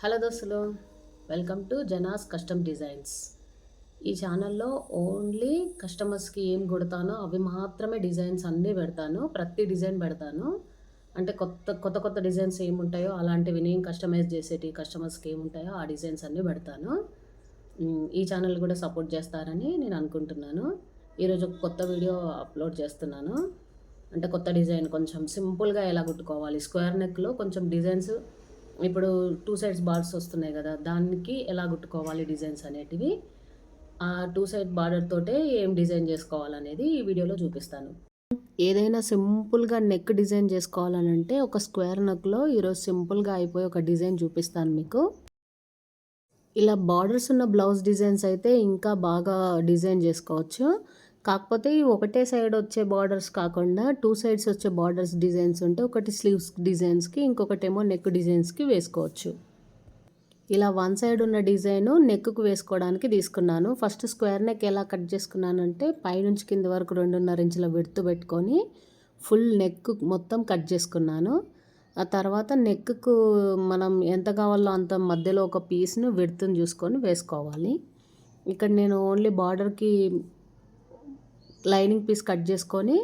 Hello దోస్తులు welcome to Janas custom designs. ఈ ఛానల్లో ఓన్లీ కస్టమర్స్కి ఏం కుడతానో అవి మాత్రమే డిజైన్స్ అన్నీ పెడతాను ప్రతి డిజైన్ పెడతాను. అంటే కొత్త కొత్త కొత్త డిజైన్స్ ఏముంటాయో అలాంటివి నేను కస్టమైజ్ చేసేటి కస్టమర్స్కి ఏముంటాయో ఆ డిజైన్స్ అన్నీ పెడతాను. ఈ ఛానల్ కూడా సపోర్ట్ చేస్తారని నేను అనుకుంటున్నాను. ఈరోజు ఒక కొత్త వీడియో అప్లోడ్ చేస్తున్నాను. అంటే కొత్త డిజైన్ కొంచెం సింపుల్గా ఎలా కుట్టుకోవాలి స్క్వేర్ నెక్లో కొంచెం డిజైన్స్ ఇప్పుడు టూ సైడ్స్ బార్డర్స్ వస్తున్నాయి కదా దానికి ఎలా కుట్టుకోవాలి డిజైన్స్ అనేటివి? ఆ టూ సైడ్ బార్డర్ తోటే ఏం డిజైన్ చేసుకోవాలనేది ఈ వీడియోలో చూపిస్తాను. ఏదైనా సింపుల్గా నెక్ డిజైన్ చేసుకోవాలనంటే ఒక స్క్వేర్ నెక్లో ఈరోజు సింపుల్గా అయిపోయి ఒక డిజైన్ చూపిస్తాను మీకు. ఇలా బార్డర్స్ ఉన్న బ్లౌజ్ డిజైన్స్ అయితే ఇంకా బాగా డిజైన్ చేసుకోవచ్చు. కాకపోతే ఈ ఒకటే సైడ్ వచ్చే బార్డర్స్ కాకుండా టూ సైడ్స్ వచ్చే బార్డర్స్ డిజైన్స్ ఉంటే ఒకటి స్లీవ్స్ డిజైన్స్కి ఇంకొకటేమో నెక్ డిజైన్స్కి వేసుకోవచ్చు. ఇలా వన్ సైడ్ ఉన్న డిజైను నెక్కు వేసుకోవడానికి తీసుకున్నాను. ఫస్ట్ స్క్వేర్ నెక్ ఎలా కట్ చేసుకున్నానంటే పైనుంచి కింద వరకు రెండున్నర ఇంచుల విడుతు పెట్టుకొని ఫుల్ నెక్ మొత్తం కట్ చేసుకున్నాను. ఆ తర్వాత నెక్కు మనం ఎంత కావాలో అంత మధ్యలో ఒక పీస్ను విడుతుని చూసుకొని వేసుకోవాలి. ఇక్కడ నేను ఓన్లీ బార్డర్కి లైనింగ్ పీస్ కట్ చేసుకొని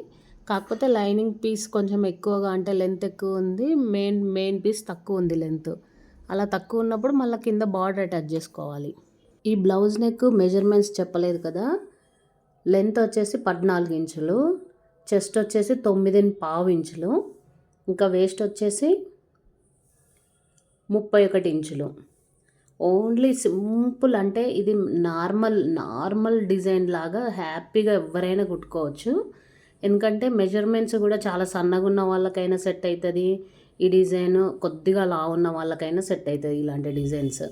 కాకపోతే లైనింగ్ పీస్ కొంచెం ఎక్కువగా అంటే లెంత్ ఎక్కువ ఉంది మెయిన్ మెయిన్ పీస్ తక్కువ ఉంది లెంత్ అలా తక్కువ ఉన్నప్పుడు మళ్ళీ కింద బార్డర్ అటాచ్ చేసుకోవాలి. ఈ బ్లౌజ్ నెక్ మెజర్మెంట్స్ చెప్పలేదు కదా? లెంత్ వచ్చేసి పద్నాలుగు ఇంచులు చెస్ట్ వచ్చేసి తొమ్మిది పావు ఇంచులు ఇంకా వేస్ట్ వచ్చేసి ముప్పై ఒకటి ఇంచులు. ఓన్లీ సింపుల్ అంటే ఇది నార్మల్ నార్మల్ డిజైన్ లాగా హ్యాపీగా ఎవరైనా కుట్టుకోవచ్చు. ఎందుకంటే మెజర్మెంట్స్ కూడా చాలా సన్నగా ఉన్న వాళ్ళకైనా సెట్ అవుతుంది ఈ డిజైన్ కొద్దిగా లా ఉన్న వాళ్ళకైనా సెట్ అవుతుంది ఇలాంటి డిజైన్స్.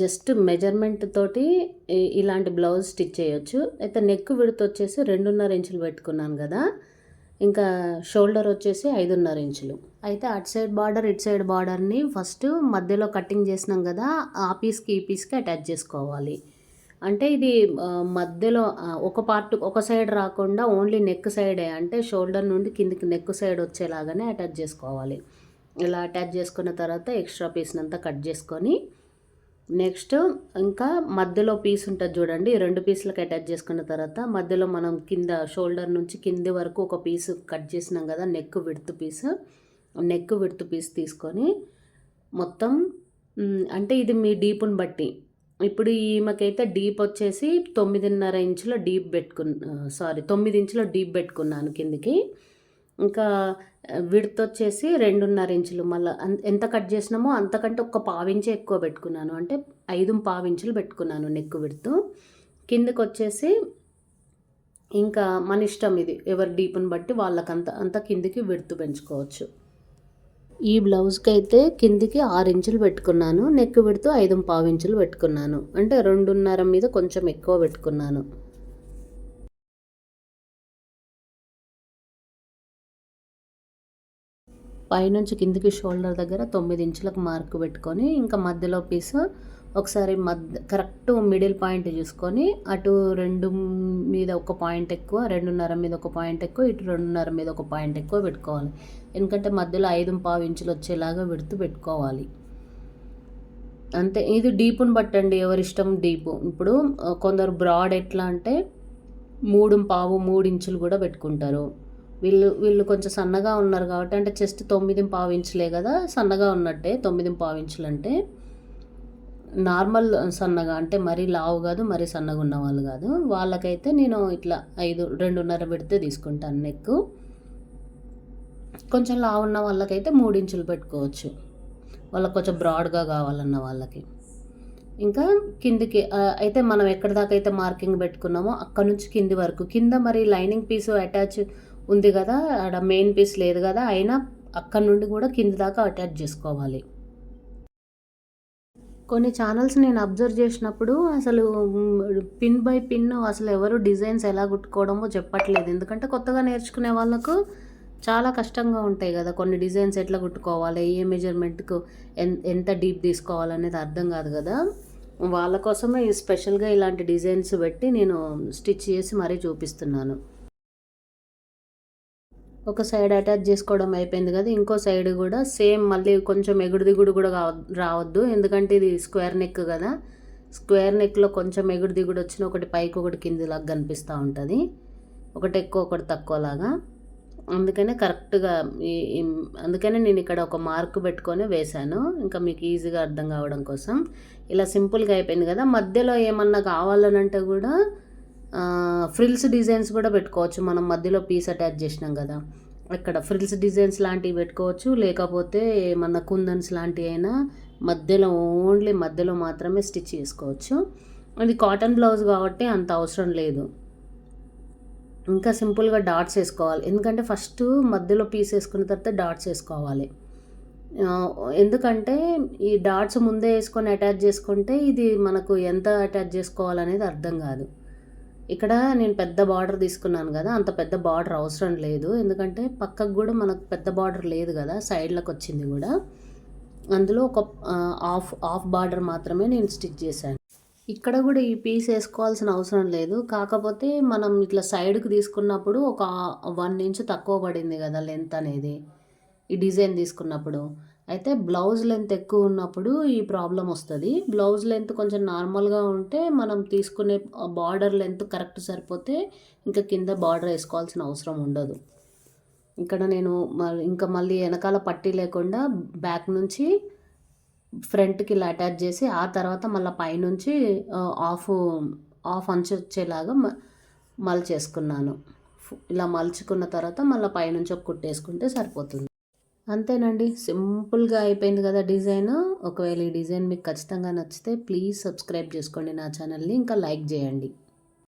జస్ట్ మెజర్మెంట్ తోటి ఇలాంటి బ్లౌజ్ స్టిచ్ చేయొచ్చు. అయితే నెక్ విడత వచ్చేసి రెండున్నర ఇంచులు పెట్టుకున్నాను కదా. ఇంకా షోల్డర్ వచ్చేసి ఐదున్నర ఇంచులు. అయితే అటు సైడ్ బార్డర్ ఇటు సైడ్ బార్డర్ని ఫస్ట్ మధ్యలో కటింగ్ చేసినాం కదా ఆ పీస్కి ఈ పీస్కి అటాచ్ చేసుకోవాలి. అంటే ఇది మధ్యలో ఒక పార్ట్ ఒక సైడ్ రాకుండా ఓన్లీ నెక్ సైడే అంటే షోల్డర్ నుండి కిందికి నెక్ సైడ్ వచ్చేలాగానే అటాచ్ చేసుకోవాలి. ఇలా అటాచ్ చేసుకున్న తర్వాత ఎక్స్ట్రా పీస్ని అంతా కట్ చేసుకొని నెక్స్ట్ ఇంకా మధ్యలో పీస్ ఉంటుంది చూడండి రెండు పీసులకు అటాచ్ చేసుకున్న తర్వాత మధ్యలో మనం కింద షోల్డర్ నుంచి కింది వరకు ఒక పీస్ కట్ చేసినాం కదా నెక్ విడుతు పీస్. నెక్ విడుతు పీస్ తీసుకొని మొత్తం అంటే ఇది మీ డీప్ని బట్టి. ఇప్పుడు ఈమెకైతే డీప్ వచ్చేసి తొమ్మిదిన్నర ఇంచుల డీప్ పెట్టుకున్న సారీ తొమ్మిది ఇంచుల డీప్ పెట్టుకున్నాను కిందికి. ఇంకా విడత్ వచ్చేసి రెండున్నర ఇంచులు. మళ్ళీ ఎంత కట్ చేసినామో అంతకంటే ఒక పావించే ఎక్కువ పెట్టుకున్నాను. అంటే ఐదు పావించులు పెట్టుకున్నాను నెక్ విడుతూ. కిందకి వచ్చేసి ఇంకా మన ఇష్టం ఇది. ఎవరి డీప్ని బట్టి వాళ్ళకంత అంత కిందికి విడుతు పెంచుకోవచ్చు. ఈ బ్లౌజ్కి అయితే కిందికి ఆరు ఇంచులు పెట్టుకున్నాను. నెక్ విడుతూ ఐదు పావించులు పెట్టుకున్నాను. అంటే రెండున్నర మీద కొంచెం ఎక్కువ పెట్టుకున్నాను. పైనుంచి కిందికి షోల్డర్ దగ్గర తొమ్మిది ఇంచులకు మార్క్ పెట్టుకొని ఇంకా మధ్యలో పీస్ ఒకసారి మధ్య కరెక్ట్ మిడిల్ పాయింట్ చూసుకొని అటు రెండు మీద ఒక పాయింట్ ఎక్కువ రెండున్నర మీద ఒక పాయింట్ ఎక్కువ ఇటు రెండున్నర మీద ఒక పాయింట్ ఎక్కువ పెట్టుకోవాలి. ఎందుకంటే మధ్యలో ఐదు పావు ఇంచులు వచ్చేలాగా విడుతూ పెట్టుకోవాలి. అంతే. ఇది డీపుని బట్టండి. ఎవరిష్టం డీపు. ఇప్పుడు కొందరు బ్రాడ్ ఎట్లా అంటే మూడు పావు మూడు ఇంచులు కూడా పెట్టుకుంటారు. వీళ్ళు వీళ్ళు కొంచెం సన్నగా ఉన్నారు కాబట్టి అంటే చెస్ట్ తొమ్మిది పావించలే ఇంచులే కదా సన్నగా ఉన్నట్టే తొమ్మిది పావు ఇంచులు అంటే నార్మల్ సన్నగా అంటే మరీ లావు కాదు మరీ సన్నగా ఉన్న వాళ్ళు కాదు. వాళ్ళకైతే నేను ఇట్లా ఐదు రెండున్నర పెడితే తీసుకుంటాను నెక్ కొంచెం లావు ఉన్న వాళ్ళకైతే మూడు ఇంచులు పెట్టుకోవచ్చు. వాళ్ళకి కొంచెం బ్రాడ్గా కావాలన్న వాళ్ళకి. ఇంకా కిందికి అయితే మనం ఎక్కడి దాకా అయితే మార్కింగ్ పెట్టుకున్నామో అక్కడ నుంచి కింది వరకు. కింద మరి లైనింగ్ పీస్ అటాచ్ ఉంది కదా ఆడ మెయిన్ పీస్ లేదు కదా అయినా అక్కడ నుండి కూడా కింది దాకా అటాచ్ చేసుకోవాలి. కొన్ని ఛానల్స్ నేను అబ్జర్వ్ చేసినప్పుడు అసలు పిన్ బై పిన్ అసలు ఎవరు డిజైన్స్ ఎలా కుట్టుకోవడమో చెప్పట్లేదు. ఎందుకంటే కొత్తగా నేర్చుకునే వాళ్ళకు చాలా కష్టంగా ఉంటాయి కదా కొన్ని డిజైన్స్ ఎట్లా కుట్టుకోవాలి ఏ మెజర్మెంట్కు ఎంత డీప్ తీసుకోవాలనేది అర్థం కాదు కదా. వాళ్ళ కోసమే స్పెషల్గా ఇలాంటి డిజైన్స్ పెట్టి నేను స్టిచ్ చేసి మరీ చూపిస్తున్నాను. ఒక సైడ్ అటాచ్ చేసుకోవడం అయిపోయింది కదా ఇంకో సైడ్ కూడా సేమ్ మళ్ళీ కొంచెం ఎగుడు దిగుడు కూడా రావద్దు. ఎందుకంటే ఇది స్క్వేర్ నెక్ కదా. స్క్వేర్ నెక్లో కొంచెం ఎగుడు దిగుడు వచ్చిన ఒకటి పైకి ఒకటి కిందిలాగా కనిపిస్తూ ఉంటుంది. ఒకటి ఎక్కువ ఒకటి తక్కువలాగా అందుకనే కరెక్ట్గా ఈ అందుకనే నేను ఇక్కడ ఒక మార్క్ పెట్టుకొని వేశాను. ఇంకా మీకు ఈజీగా అర్థం కావడం కోసం. ఇలా సింపుల్గా అయిపోయింది కదా. మధ్యలో ఏమన్నా కావాలనంటే కూడా ఫ్రిల్స్ డిజైన్స్ కూడా పెట్టుకోవచ్చు. మనం మధ్యలో పీస్ అటాచ్ చేసినాం కదా. ఇక్కడ ఫ్రిల్స్ డిజైన్స్ లాంటివి పెట్టుకోవచ్చు. లేకపోతే ఏమన్నా కుందన్స్ లాంటివి అయినా మధ్యలో ఓన్లీ మధ్యలో మాత్రమే స్టిచ్ చేసుకోవచ్చు. అది కాటన్ బ్లౌజ్ కాబట్టి అంత అవసరం లేదు. ఇంకా సింపుల్గా డాట్స్ వేసుకోవాలి. ఎందుకంటే ఫస్ట్ మధ్యలో పీస్ వేసుకున్న తర్వాత డాట్స్ వేసుకోవాలి. ఎందుకంటే ఈ డాట్స్ ముందే వేసుకొని అటాచ్ చేసుకుంటే ఇది మనకు ఎంత అటాచ్ చేసుకోవాలనేది అర్థం కాదు. ఇక్కడ నేను పెద్ద బార్డర్ తీసుకున్నాను కదా అంత పెద్ద బార్డర్ అవసరం లేదు. ఎందుకంటే పక్కకు కూడా మనకు పెద్ద బార్డర్ లేదు కదా సైడ్లకు వచ్చింది కూడా. అందులో ఒక ఆఫ్ హాఫ్ హాఫ్ బార్డర్ మాత్రమే నేను స్టిచ్ చేశాను. ఇక్కడ కూడా ఈ పీస్ వేసుకోవాల్సిన అవసరం లేదు. కాకపోతే మనం ఇట్లా సైడ్కి తీసుకున్నప్పుడు ఒక వన్ ఇంచ్ తక్కువ పడింది కదా లెంత్ అనేది. ఈ డిజైన్ తీసుకున్నప్పుడు. అయితే బ్లౌజ్ లెంత్ ఎక్కువ ఉన్నప్పుడు ఈ ప్రాబ్లం వస్తుంది. బ్లౌజ్ లెంత్ కొంచెం నార్మల్గా ఉంటే మనం తీసుకునే బార్డర్ లెంత్ కరెక్ట్ సరిపోతే ఇంకా కింద బార్డర్ వేసుకోవాల్సిన అవసరం ఉండదు. ఇక్కడ నేను మ- ఇంకా మళ్ళీ వెనకాల పట్టీ లేకుండా బ్యాక్ నుంచి ఫ్రంట్కి ఇలా అటాచ్ చేసి ఆ తర్వాత మళ్ళీ పైనుంచి ఆఫ్ ఆఫ్ అంచు వచ్చేలాగా మ మలిచేసుకున్నాను ఇలా మలుచుకున్న తర్వాత మళ్ళీ పైనుంచి ఒక కుట్టేసుకుంటే సరిపోతుంది. అంతేనండి. సింపుల్గా అయిపోయింది కదా డిజైన్. ఒకవేళ ఈ డిజైన్ మీకు ఖచ్చితంగా నచ్చితే ప్లీజ్ సబ్స్క్రైబ్ చేసుకోండి నా ఛానల్ని. ఇంకా లైక్ చేయండి.